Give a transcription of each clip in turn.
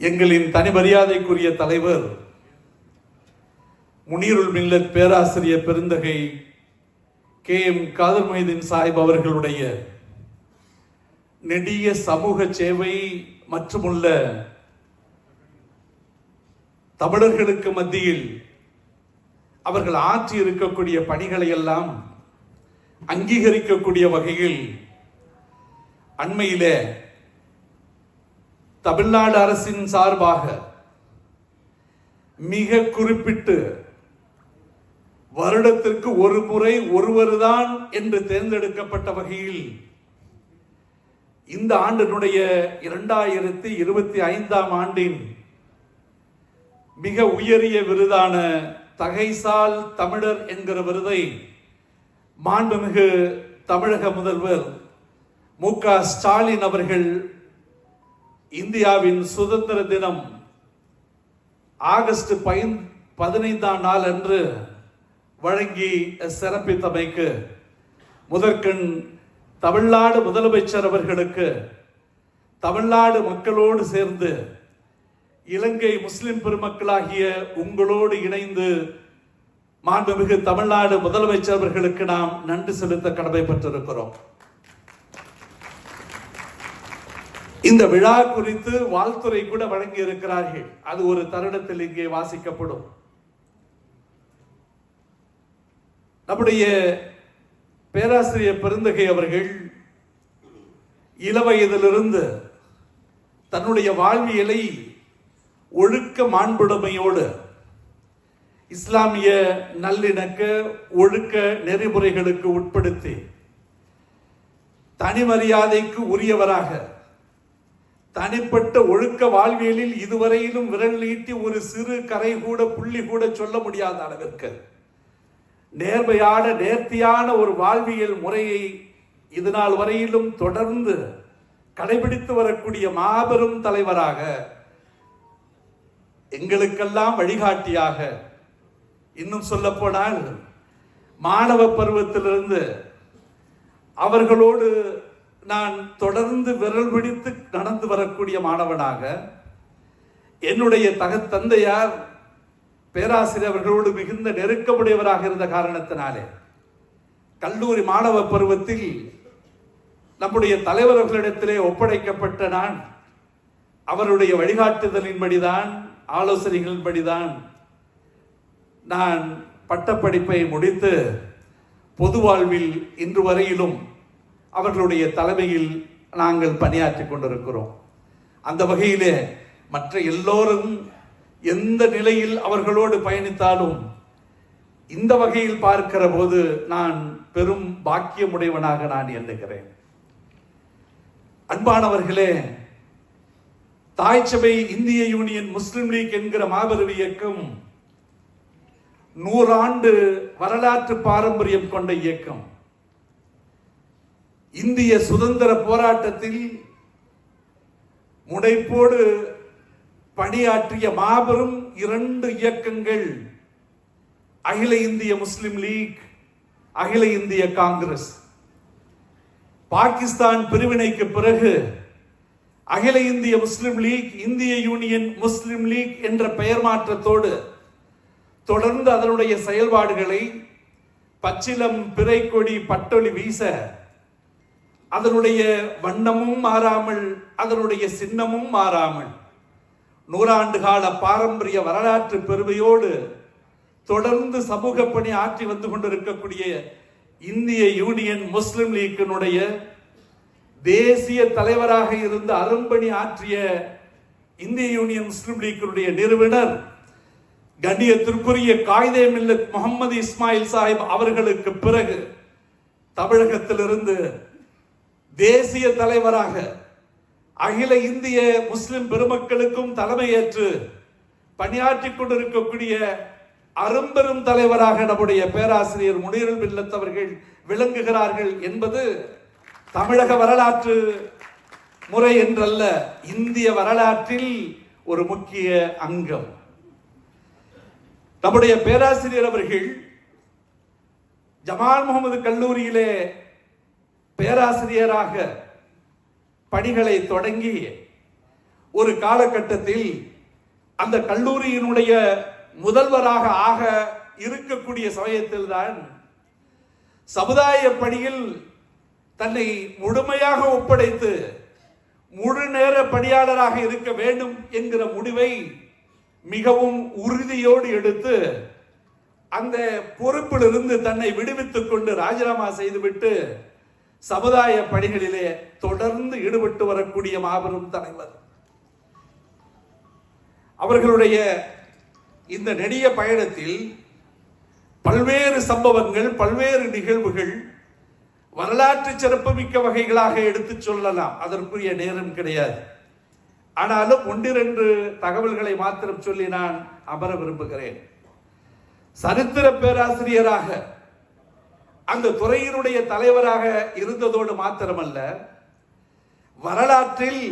எங்களின் தனி மரியாதைக்குரிய தலைவர் முனீருள் மில்லத் பேராசிரியர் பெருந்தகை கே. எம். காதர் மைதீன் சாஹிப் அவர்களுடைய நெடிய சமூக சேவை மற்றுமுள்ள தமிழர்களுக்கு மத்தியில் அவர்கள் ஆற்றி இருக்கக்கூடிய பணிகளை எல்லாம் அங்கீகரிக்கக்கூடிய வகையில் அண்மையிலே தமிழ்நாடு அரசின் சார்பாக மிக குறிப்பிட்டு வருடத்திற்கு ஒரு முறை ஒருவர்தான் என்று தேர்ந்தெடுக்கப்பட்ட வகையில் இந்த ஆண்டினுடைய இரண்டாயிரத்தி இருபத்தி ஐந்தாம் ஆண்டின் மிக உயரிய விருதான தகைசால் தமிழர் என்கிற விருதை மாண்புமிகு தமிழக முதல்வர் மு க ஸ்டாலின் அவர்கள் இந்தியாவின் சுதந்திர தினம் ஆகஸ்ட் பயன் பதினைந்தாம் நாள் அன்று வழங்கி சிறப்பித்தமைக்கு முதற்கண் தமிழ்நாடு முதலமைச்சர் அவர்களுக்கு தமிழ்நாடு மக்களோடு சேர்ந்து இலங்கை முஸ்லிம் பெருமக்களாகிய உங்களோடு இணைந்து மாண்புமிகு தமிழ்நாடு முதலமைச்சர் அவர்களுக்கு நாம் நன்றி செலுத்த கடமைப்பட்டிருக்கிறோம். இந்த விழா குறித்து வாழ்த்துறை கூட வழங்கி இருக்கிறார்கள் அது ஒரு தருணத்தில் இங்கே வாசிக்கப்படும். நம்முடைய பேராசிரியர் பெருந்தகை அவர்கள் இளவயதிலிருந்து தன்னுடைய வாழ்வியலை ஒழுக்க மாண்புடைமையோடு இஸ்லாமிய நல்லிணக்க ஒழுக்க நெறிமுறைகளுக்கு உட்படுத்தி தனி மரியாதைக்கு உரியவராக தனிப்பட்ட ஒழுக்க வாழ்வியலில் இதுவரையிலும் விரல் நீட்டி ஒரு சிறு கரை கூட புள்ளி கூட சொல்ல முடியாத அளவிற்கு நேர்மையான நேர்த்தியான ஒரு வாழ்வியல் முறையை இது நாள் வரையிலும் தொடர்ந்து கடைபிடித்து வரக்கூடிய மாபெரும் தலைவராக எங்களுக்கெல்லாம் வழிகாட்டியாக இன்னும் சொல்ல போனால் மாணவ பருவத்திலிருந்து அவர்களோடு நான் தொடர்ந்து விரல் பிடித்து நடந்து வரக்கூடிய மாணவனாக என்னுடைய தக தந்தையார் மிகுந்த நெருக்கமுடையவராக இருந்த காரணத்தினாலே கல்லூரி மாணவ பருவத்தில் நம்முடைய தலைவர்களிடத்திலே ஒப்படைக்கப்பட்ட நான் அவருடைய வழிகாட்டுதலின்படிதான் ஆலோசனைகளின்படிதான் நான் பட்டப்படிப்பை முடித்து பொது வாழ்வில் இன்று வரையிலும் அவர்களுடைய தலைமையில் நாங்கள் பணியாற்றிக் கொண்டிருக்கிறோம். அந்த வகையிலே மற்ற எல்லோரும் எந்த நிலையில் அவர்களோடு பயணித்தாலும் இந்த வகையில் பார்க்கிற போது நான் பெரும் பாக்கியமுடையவனாக நான் எண்ணுகிறேன். அன்பானவர்களே தாய் சபை இந்திய யூனியன் முஸ்லிம் லீக் என்கிற மாபெரும் இயக்கம் நூறாண்டு வரலாற்று பாரம்பரியம் கொண்ட இயக்கம். இந்திய சுதந்திர போராட்டத்தில் முனைப்போடு பணியாற்றிய மாபெரும் இரண்டு இயக்கங்கள் அகில இந்திய முஸ்லிம் லீக் அகில இந்திய காங்கிரஸ். பாகிஸ்தான் பிரிவினைக்கு பிறகு அகில இந்திய முஸ்லிம் லீக் இந்திய யூனியன் முஸ்லிம் லீக் என்ற பெயர் மாற்றத்தோடு தொடர்ந்து அதனுடைய செயல்பாடுகளை பச்சிலம் பிறைக்கொடி பட்டொளி பட்டொலி வீச அதனுடைய வண்ணமும் மாறாமல் அதனுடைய சின்னமும் மாறாமல் நூறாண்டு கால பாரம்பரிய வரலாற்று பெருமையோடு தொடர்ந்து சமூக பணி ஆற்றி வந்து கொண்டிருக்கக்கூடிய இந்திய யூனியன் முஸ்லிம் லீக்கினுடைய தேசிய தலைவராக இருந்து அரும்பணி ஆற்றிய இந்திய யூனியன் முஸ்லிம் லீக்கினுடைய நிறுவனர் கண்ணியத்திற்குரிய காயிதே மில்லத் முகமது இஸ்மாயில் சாஹிப் அவர்களுக்கு பிறகு தமிழகத்திலிருந்து தேசிய தலைவராக அகில இந்திய முஸ்லிம் பெருமக்களுக்கும் தலைமையேற்று பணியாற்றிக் கொண்டிருக்கக்கூடிய அரும்பெரும் தலைவராக நம்முடைய பேராசிரியர் முனீருல் மில்லத் அவர்கள் விளங்குகிறார்கள் என்பது தமிழக வரலாற்று முறை என்றல்ல இந்திய வரலாற்றில் ஒரு முக்கிய அங்கம். நம்முடைய பேராசிரியர் அவர்கள் ஜமால் முகமது கல்லூரியிலே பேராசிரியராக பணிகளை தொடங்கி ஒரு காலகட்டத்தில் அந்த கல்லூரியினுடைய முதல்வராக ஆக இருக்கக்கூடிய சமயத்தில் தான் சமுதாய பணியில் தன்னை முழுமையாக ஒப்படைத்து முழு நேர பணியாளராக இருக்க வேண்டும் என்கிற முடிவை மிகவும் உறுதியோடு எடுத்து அந்த பொறுப்பிலிருந்து தன்னை விடுவித்துக் கொண்டு ராஜினாமா செய்துவிட்டு சமுதாய பணிகளிலே தொடர்ந்து ஈடுபட்டு வரக்கூடிய மாபெரும் தலைவர். அவர்களுடைய இந்த நெடிய பயணத்தில் பல்வேறு சம்பவங்கள் பல்வேறு நிகழ்வுகள் வரலாற்று சிறப்புமிக்க வகைகளாக எடுத்துச் சொல்லலாம். அதற்குரிய நேரம் கிடையாது. ஆனாலும் ஒன்றிரண்டு தகவல்களை மாத்திரம் சொல்லி நான் அமர விரும்புகிறேன். சரித்திர பேராசிரியராக அந்த துறையினுடைய தலைவராக இருந்ததோடு மாத்திரமல்ல வரலாற்றில்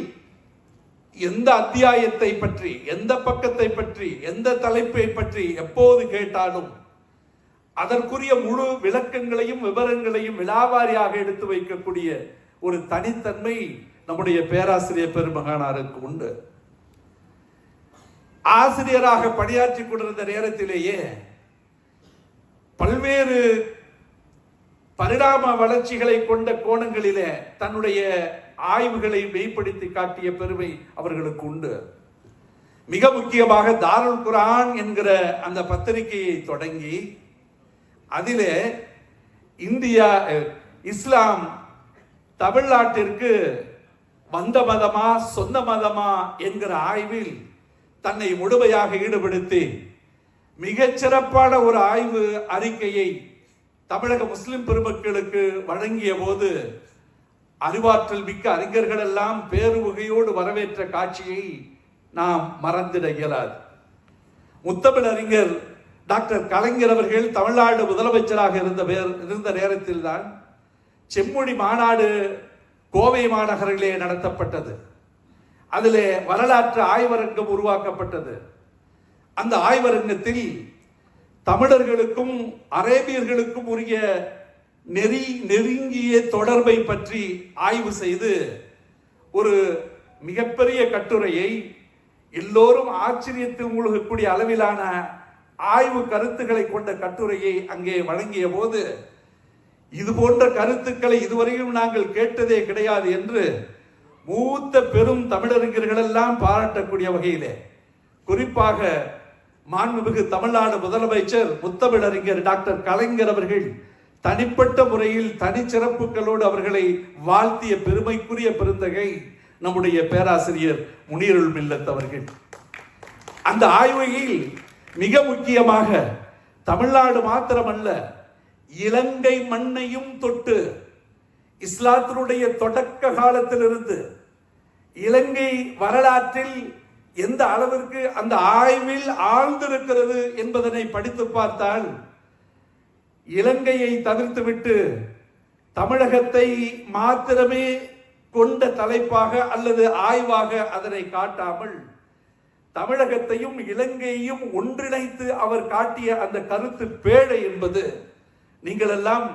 எந்த அத்தியாயத்தை பற்றி எந்த பக்கத்தை பற்றி எந்த தலைப்பை பற்றி எப்போது கேட்டாலும் அதற்குரிய முழு விளக்கங்களையும் விவரங்களையும் விலாவாரியாக எடுத்து வைக்கக்கூடிய ஒரு தனித்தன்மை நம்முடைய பேராசிரியர் பெருமகானாருக்கு உண்டு. ஆசிரியராக பணியாற்றி கொண்டிருந்த நேரத்திலேயே பல்வேறு பரிணாம வளர்ச்சிகளை கொண்ட கோணங்களிலே தன்னுடைய ஆய்வுகளை வெளிப்படுத்தி காட்டிய பெருமை அவர்களுக்கு உண்டு. மிக முக்கியமாக தாருல் குரான் என்கிற அந்த பத்திரிகையை தொடங்கி அதிலே இந்தியா இஸ்லாம் தமிழ்நாட்டிற்கு வந்த மதமா சொந்த மதமா என்கிற ஆய்வில் தன்னை முழுமையாக ஈடுபடுத்தி மிகச்சிறப்பான ஒரு ஆய்வு அறிக்கையை தமிழக முஸ்லிம் பெருமக்களுக்கு வழங்கிய போது அறிவாற்றல் மிக்க அறிஞர்கள் எல்லாம் பேருவகையோடு வரவேற்ற காட்சியை நாம் மறந்திட இயலாது. முத்தமிழ் அறிஞர் டாக்டர் கலைஞர் அவர்கள் தமிழ்நாடு முதலமைச்சராக இருந்த பேர் இருந்த நேரத்தில் தான் செம்மொழி மாநாடு கோவை மாநகரிலே நடத்தப்பட்டது. அதிலே வரலாற்று ஆய்வரங்கம் உருவாக்கப்பட்டது. அந்த ஆய்வரங்கத்தில் தமிழர்களுக்கும் அரேபியர்களுக்கும் உரிய நெறி நெருங்கிய தொடர்பை பற்றி ஆய்வு செய்து ஒரு மிகப்பெரிய கட்டுரையை எல்லோரும் ஆச்சரியத்தில் மூழ்கக்கூடிய அளவிலான ஆய்வு கருத்துக்களை கொண்ட கட்டுரையை அங்கே வழங்கிய போது இது போன்ற கருத்துக்களை இதுவரையும் நாங்கள் கேட்டதே கிடையாது என்று மூத்த பெரும் தமிழறிஞர்களெல்லாம் பாராட்டக்கூடிய வகையிலே குறிப்பாக மாண்புமிகு தமிழ்நாடு முதலமைச்சர் முத்தமிழறிஞர் டாக்டர் கலைஞர் அவர்கள் தனிப்பட்ட முறையில் தனிச்சிறப்புகளோடு அவர்களை வாழ்த்திய பெருமைக்குரிய பெருந்தகை நம்முடைய பேராசிரியர் முனீருள் மில்லத் அவர்கள். அந்த ஆய்வையில் மிக முக்கியமாக தமிழ்நாடு மாத்திரமல்ல இலங்கை மண்ணையும் தொட்டு இஸ்லாத்தினுடைய தொடக்க காலத்திலிருந்து இலங்கை வரலாற்றில் எந்த அளவிற்கு அந்த ஆய்வில் ஆழ்ந்திருக்கிறது என்பதனை படித்து பார்த்தால் இலங்கையை தவிர்த்துவிட்டு தமிழகத்தை மாத்திரமே கொண்ட தலைப்பாக அல்லது ஆய்வாக அதனை காட்டாமல் தமிழகத்தையும் இலங்கையையும் ஒன்றிணைத்து அவர் காட்டிய அந்த கருத்து பேழை என்பது நீங்கள் எல்லாம்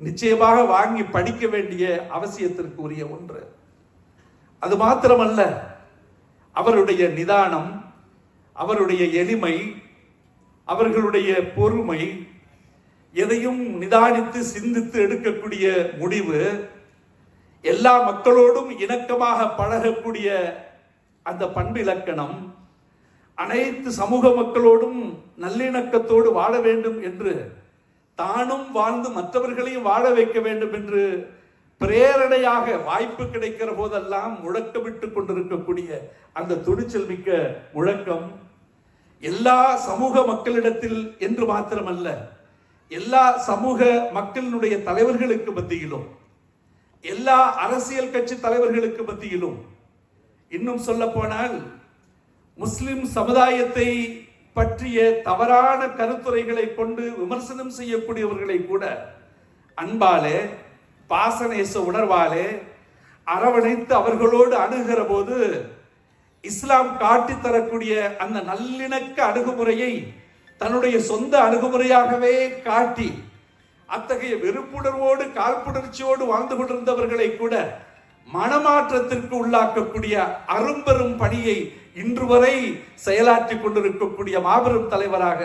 நிச்சயமாக வாங்கி படிக்க வேண்டிய அவசியத்திற்கு உரிய ஒன்று. அது மாத்திரமல்ல அவருடைய நிதானம் அவருடைய எளிமை அவர்களுடைய பொறுமை எதையும் நிதானித்து சிந்தித்து எடுக்கக்கூடிய முடிவு எல்லா மக்களோடும் இணக்கமாக பழகக்கூடிய அந்த பண்பிலக்கணம் அனைத்து சமூக மக்களோடும் நல்லிணக்கத்தோடு வாழ வேண்டும் என்று தானும் வாழ்ந்து மற்றவர்களையும் வாழ வைக்க வேண்டும் என்று பிரேரணையாக வாய்ப்பு கிடைக்கிற போதெல்லாம் முழக்கமிட்டு கொண்டிருக்கக்கூடிய அந்த துணிச்சல் மிக்க முழக்கம் எல்லா சமூக மக்களிடத்தில் என்று மாத்திரமல்ல எல்லா சமூக மக்களினுடைய தலைவர்களுக்கு மத்தியிலும் எல்லா அரசியல் கட்சி தலைவர்களுக்கு மத்தியிலும். இன்னும் சொல்ல போனால் முஸ்லிம் சமுதாயத்தை பற்றிய தவறான கருத்துரைகளை கொண்டு விமர்சனம் செய்யக்கூடியவர்களை கூட அன்பாலே பாசநேச உணர்வாலே அரவணைத்து அவர்களோடு அணுகிற போது இஸ்லாம் காட்டி தரக்கூடிய அந்த நல்லிணக்க அணுகுமுறையை தன்னுடைய சொந்த அணுகுமுறையாகவே காட்டி அத்தகைய வெறுப்புணர்வோடு காழ்ப்புணர்ச்சியோடு வாழ்ந்து கொண்டிருந்தவர்களை கூட மனமாற்றத்திற்கு உள்ளாக்கக்கூடிய அரும்பெரும் பணியை இன்று வரை செயலாற்றி கொண்டிருக்கக்கூடிய மாபெரும் தலைவராக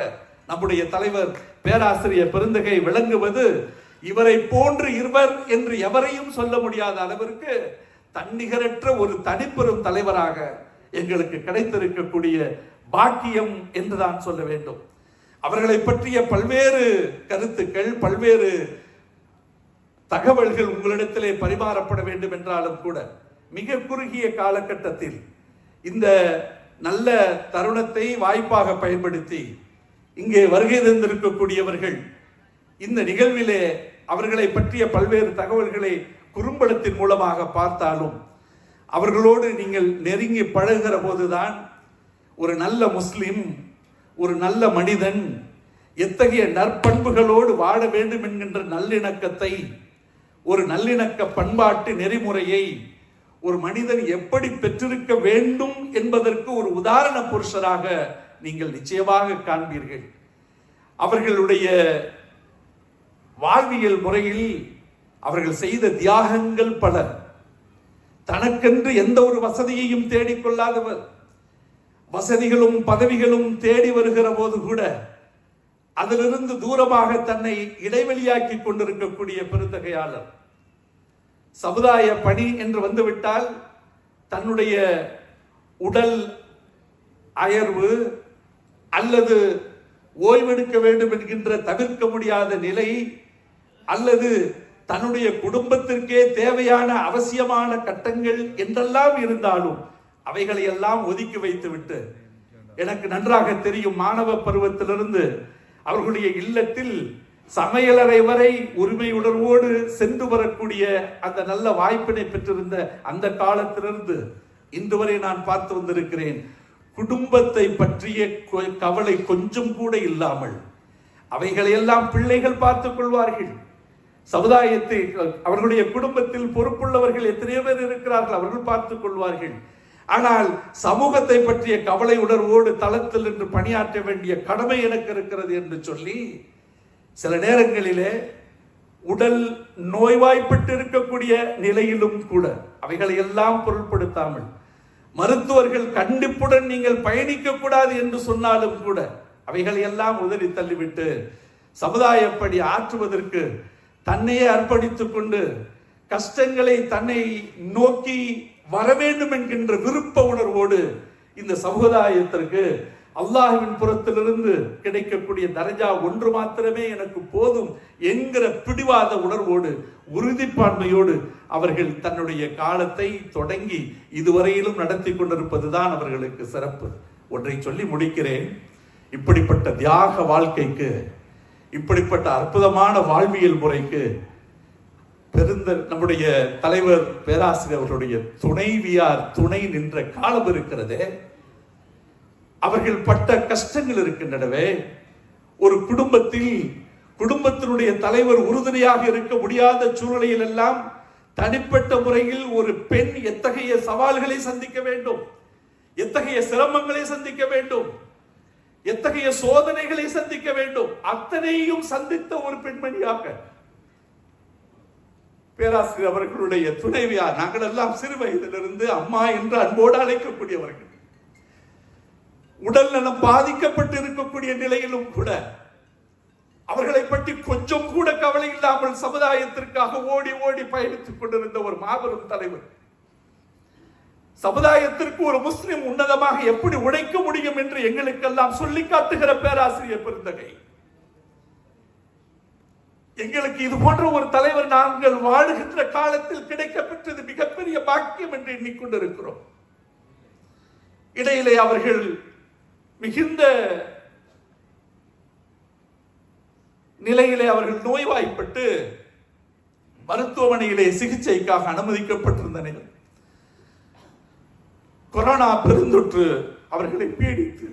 நம்முடைய தலைவர் பேராசிரியர் பெருந்தகை விளங்குவது இவரை போன்று இருவர் என்று எவரையும் சொல்ல முடியாத அளவிற்கு தன்னிகரற்ற ஒரு தனிப்பெரும் தலைவராக எங்களுக்கு கிடைத்திருக்கக்கூடிய பாக்கியம் என்றுதான் சொல்ல வேண்டும். அவர்களை பற்றிய பல்வேறு கருத்துக்கள் பல்வேறு தகவல்கள் உங்களிடத்திலே பரிமாறப்பட வேண்டும் என்றாலும் கூட மிக குறுகிய காலகட்டத்தில் இந்த நல்ல தருணத்தை வாய்ப்பாக பயன்படுத்தி இங்கே வருகை தந்திருக்கக்கூடியவர்கள் இந்த நிகழ்விலே அவர்களை பற்றிய பல்வேறு தகவல்களை குறும்படத்தின் மூலமாக பார்த்தாலும் அவர்களோடு நீங்கள் நெருங்கி பழகுகிற போதுதான் ஒரு நல்ல முஸ்லிம் ஒரு நல்ல மனிதன் எத்தகைய நற்பண்புகளோடு வாழ வேண்டும் என்கின்ற நல்லிணக்கத்தை ஒரு நல்லிணக்க பண்பாட்டு நெறிமுறையை ஒரு மனிதன் எப்படி பெற்றிருக்க வேண்டும் என்பதற்கு ஒரு உதாரண புருஷராக நீங்கள் நிச்சயமாக காண்பீர்கள். அவர்களுடைய வாழ்வியல் முறையில் அவர்கள் செய்த தியாகங்கள் பல தனக்கென்று எந்த ஒரு வசதியையும் தேடிக்கொள்ளாதவர் வசதிகளும் பதவிகளும் தேடி வருகிற போது கூட அதிலிருந்து தூரமாக தன்னை இடைவெளியாக்கி கொண்டிருக்கக்கூடிய பெருந்தகையாளர். சமுதாய பணி என்று வந்துவிட்டால் தன்னுடைய உடல் அயர்வு அல்லது ஓய்வெடுக்க வேண்டும் என்கின்ற தவிர்க்க முடியாத நிலை அல்லது தன்னுடைய குடும்பத்திற்கே தேவையான அவசியமான கட்டங்கள் என்றெல்லாம் இருந்தாலும் அவைகளை எல்லாம் ஒதுக்கி வைத்துவிட்டு எனக்கு நன்றாக தெரியும் மாணவ பருவத்திலிருந்து அவர்களுடைய இல்லத்தில் சமையலறை வரை உரிமை உணர்வோடு சென்று வரக்கூடிய அந்த நல்ல வாய்ப்பினை பெற்றிருந்த அந்த காலத்திலிருந்து இன்று வரை நான் பார்த்து வந்திருக்கிறேன். குடும்பத்தை பற்றிய கொ- கவலை கொஞ்சம் கூட இல்லாமல் அவைகளையெல்லாம் பிள்ளைகள் பார்த்துக் கொள்வார்கள். சமுதாயத்தை அவர்களுடைய குடும்பத்தில் பொறுப்புள்ளவர்கள் எத்தனையோ பேர் இருக்கிறார்கள் அவர்கள் பார்த்துக் கொள்வார்கள். ஆனால் சமூகத்தை பற்றிய கவலை உணர்வோடு தளத்தில் நின்று பணியாற்ற வேண்டிய கடமை எனக்கு இருக்கிறது என்று சொல்லி சில நேரங்களிலே உடல் நோய்வாய்ப்பட்டு இருக்கக்கூடிய நிலையிலும் கூட அவைகளை எல்லாம் பொருட்படுத்தாமல் மருத்துவர்கள் கண்டிப்புடன் நீங்கள் பயணிக்க கூடாது என்று சொன்னாலும் கூட அவைகளை எல்லாம் உதறி தள்ளிவிட்டு சமுதாயப்படி ஆற்றுவதற்கு தன்னையே அர்ப்பணித்துக் கொண்டு கஷ்டங்களை தன்னை நோக்கி வர வேண்டும் என்கின்ற விருப்ப உணர்வோடு இந்த சமுதாயத்திற்கு அல்லாஹ்வின் புறத்திலிருந்து கிடைக்கக்கூடிய தரஜா ஒன்று மாத்திரமே எனக்கு போதும் என்கிற பிடிவாத உணர்வோடு உறுதிப்பான்மையோடு அவர்கள் தன்னுடைய காலத்தை தொடங்கி இதுவரையிலும் நடத்தி கொண்டிருப்பதுதான் அவர்களுக்கு சிறப்பு. ஒன்றை சொல்லி முடிக்கிறேன். இப்படிப்பட்ட தியாக வாழ்க்கைக்கு இப்படிப்பட்ட அற்புதமான வாழ்வியல் முறைக்கு பெருந்த நம்முடைய தலைவர் பேராசிரியர் அவர்களுடைய துணைவியார் துணை நின்ற காலம் இருக்கிறதே. அவர்கள் பட்ட கஷ்டங்கள் இருக்கின்றனவே. ஒரு குடும்பத்தில் குடும்பத்தினுடைய தலைவர் உறுதுணையாக இருக்க முடியாத சூழ்நிலையில் எல்லாம் தனிப்பட்ட முறையில் ஒரு பெண் எத்தகைய சவால்களை சந்திக்க வேண்டும்? எத்தகைய சிரமங்களை சந்திக்க வேண்டும்? எத்தகைய சோதனைகளை சந்திக்க வேண்டும்? அத்தனையும் சந்தித்த ஒரு பெண்மணியாக பேராசிரியர் அவர்களுடைய துணைவியார் நாங்கள் எல்லாம் சிறு வயதிலிருந்து அம்மா என்று அன்போடு அழைக்கக்கூடியவர்கள். உடல் நலம் பாதிக்கப்பட்டு இருக்கக்கூடிய நிலையிலும் கூட அவர்களை பற்றி கொஞ்சம் கூட கவலை இல்லாமல் சமுதாயத்திற்காக ஓடி ஓடி பயணித்துக் கொண்டிருந்த ஒரு மாபெரும் தலைவர் சமுதாயத்திற்கு ஒரு முஸ்லிம் உன்னதமாக எப்படி உழைக்க முடியும் என்று எங்களுக்கெல்லாம் சொல்லி காட்டுகிற பேராசிரியர் பெருந்தகை. எங்களுக்கு இது போன்ற ஒரு தலைவர் நாங்கள் வாழுகின்ற காலத்தில் கிடைக்கப்பெற்றது மிகப்பெரிய பாக்கியம் என்று எண்ணிக்கொண்டிருக்கிறோம். இடையிலே அவர்கள் மிகுந்த நிலையிலே அவர்கள் நோய்வாய்ப்பட்டு மருத்துவமனையிலே சிகிச்சைக்காக அனுமதிக்கப்பட்டிருந்த நிலை கொரோனா பெருந்தொற்று அவர்களை பீடித்து.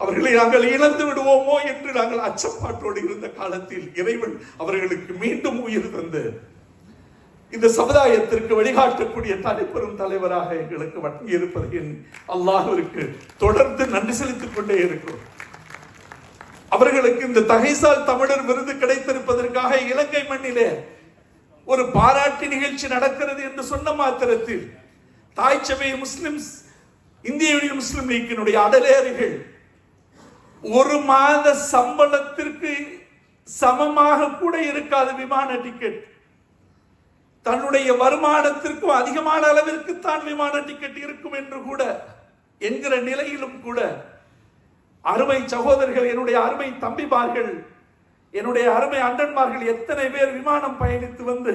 அவர்களை நாங்கள் இழந்து விடுவோமோ என்று நாங்கள் அச்சப்பாட்டோடு இருந்த காலத்தில் இறைவன் அவர்களுக்கு மீண்டும் உயிர் தந்து இந்த சமுதாயத்திற்கு வழிகாட்டக்கூடிய தனிப்பெரும் தலைவராக எங்களுக்கு வழங்கி இருப்பது என் அல்லாஹிற்கு தொடர்ந்து நன்றி செலுத்திக் கொண்டே இருக்கிறோம். அவர்களுக்கு இந்த தகைசால் தமிழர் விருது கிடைத்திருப்பதற்காக இலங்கை மண்ணிலே ஒரு பாராட்டு நிகழ்ச்சி நடக்கிறது என்று சொன்ன மாத்திரத்தில் தாய் சபை முஸ்லிம்ஸ் இந்திய யூனியன் முஸ்லிம் லீக்கினுடைய அடலேறுகள். ஒரு மாத சம்பளத்திற்கு சமமாக கூட இருக்காது விமான டிக்கெட் தன்னுடைய வருமானத்திற்கும் அதிகமான அளவிற்கு தான் விமான டிக்கெட் இருக்கும் என்று கூட என்கிற நிலையிலும் கூட அருமை சகோதரர்கள் என்னுடைய அருமை தம்பிமார்கள் என்னுடைய அருமை அண்டன்மார்கள் எத்தனை பேர் விமானம் பயணித்து வந்து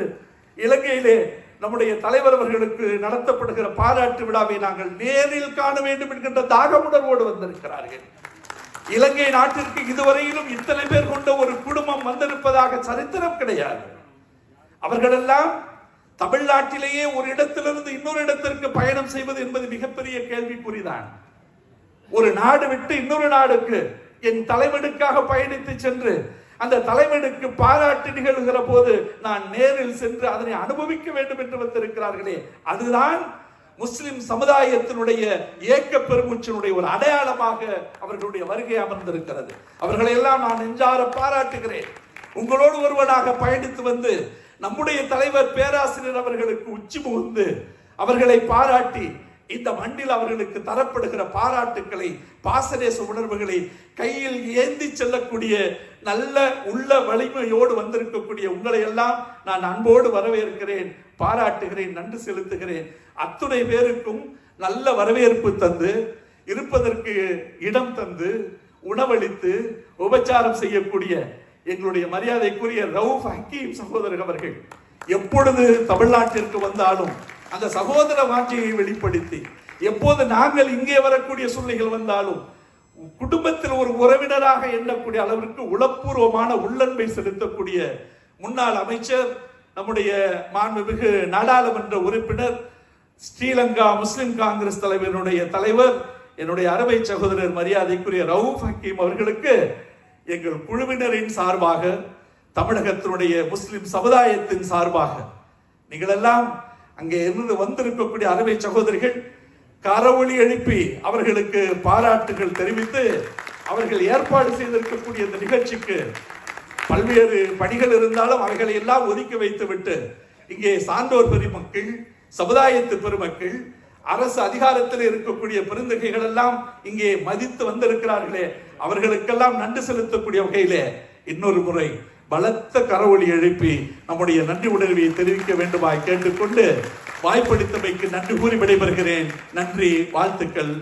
இலங்கையிலே நம்முடைய தலைவர் அவர்களுக்கு நடத்தப்படுகிற பாராட்டு விழாவை நாங்கள் நேரில் காண வேண்டும் என்கின்ற தாகமுடர்வோடு வந்திருக்கிறார்கள். இலங்கை நாட்டிற்கு இதுவரையிலும் இத்தனை பேர் கொண்ட ஒரு குடும்பம் வந்திருப்பதாக சரித்திரம் கிடையாது. அவர்களெல்லாம் தமிழ்நாட்டிலேயே ஒரு இடத்திலிருந்து இன்னொரு இடத்திற்கு பயணம் செய்வது என்பது மிகப்பெரிய கேள்விக்குறிதான். ஒரு நாடு விட்டு இன்னொரு நாடுக்கு என் தலைவனுக்காக பயணித்து சென்று அந்த தலைவனுக்கு பாராட்டு நிகழ்கிற போது நான் நேரில் சென்று அதனை அனுபவிக்க வேண்டும் என்று வந்திருக்கிறார்களே. அதுதான் முஸ்லிம் சமுதாயத்தினுடைய ஏக்க பெருமூச்சினுடைய ஒரு அடையாளமாக அவர்களுடைய வருகை அமர்ந்திருக்கிறது. அவர்களை எல்லாம் நான் நெஞ்சார பாராட்டுகிறேன். உங்களோடு ஒருவனாக பயணித்து வந்து நம்முடைய தலைவர் பேராசிரியர் அவர்களுக்கு உச்சி முகுந்து அவர்களை பாராட்டி இந்த மண்ணில் அவர்களுக்கு தரப்படுகிற பாராட்டுக்களை பாசரேச உணர்வுகளை கையில் ஏந்தி செல்லக்கூடிய நல்ல உள்ள வலிமையோடு வந்திருக்கக்கூடிய உங்களை எல்லாம் நான் அன்போடு வரவேற்கிறேன் பாராட்டுகிறேன் நன்றி செலுத்துகிறேன். அத்துணை பேருக்கும் நல்ல வரவேற்பு தந்து இருப்பதற்கு இடம் தந்து உணவளித்து உபச்சாரம் செய்யக்கூடிய எங்களுடைய மரியாதைக்குரிய ரவுஃப் ஹக்கீம் சகோதரர் அவர்கள் எப்பொழுது தமிழ்நாட்டிற்கு வந்தாலும் அந்த சகோதர வாஞ்சையை வெளிப்படுத்தி எப்போது நாங்கள் இங்கே வரக்கூடிய சூழ்நிலைகள் வந்தாலும் குடும்பத்தில் ஒரு உறவினராக எண்ணக்கூடிய அளவிற்கு உளப்பூர்வமான உள்ளன்பை செலுத்தக்கூடிய முன்னாள் அமைச்சர் நம்முடைய மாண்புமிகு நாடாளுமன்ற உறுப்பினர் ஸ்ரீலங்கா முஸ்லிம் காங்கிரஸ் தலைவருடைய தலைவர் என்னுடைய அருமை சகோதரர் மரியாதைக்குரிய ரவுஃப் ஹக்கீம் அவர்களுக்கு எங்கள் குழுவினரின் சார்பாக தமிழகத்தினுடைய முஸ்லிம் சமுதாயத்தின் சார்பாக நீங்களெல்லாம் அங்கே இருந்து வந்திருக்கக்கூடிய அருமை சகோதரிகள் கரவொலி எழுப்பி அவர்களுக்கு பாராட்டுகள் தெரிவித்து அவர்கள் ஏற்பாடு செய்திருக்கக்கூடிய இந்த நிகழ்ச்சிக்கு பல்வேறு பணிகள் இருந்தாலும் அவைகளை எல்லாம் ஒதுக்கி வைத்து விட்டு இங்கே சான்றோர் பெருமக்கள் சமுதாயத்து பெருமக்கள் அரசு அதிகாரத்தில் இருக்கக்கூடிய பெருந்தகைகள் எல்லாம் இங்கே மதித்து வந்திருக்கிறார்களே. அவர்களுக்கெல்லாம் நன்றி செலுத்தக்கூடிய வகையிலே இன்னொரு முறை பலத்த கரவொலி எழுப்பி நம்முடைய நன்றி உணர்வை தெரிவிக்க வேண்டுமாய் கேட்டுக்கொண்டு வாய்ப்பளித்தமைக்கு நன்றி கூறி விடைபெறுகிறேன். நன்றி வாழ்த்துக்கள்.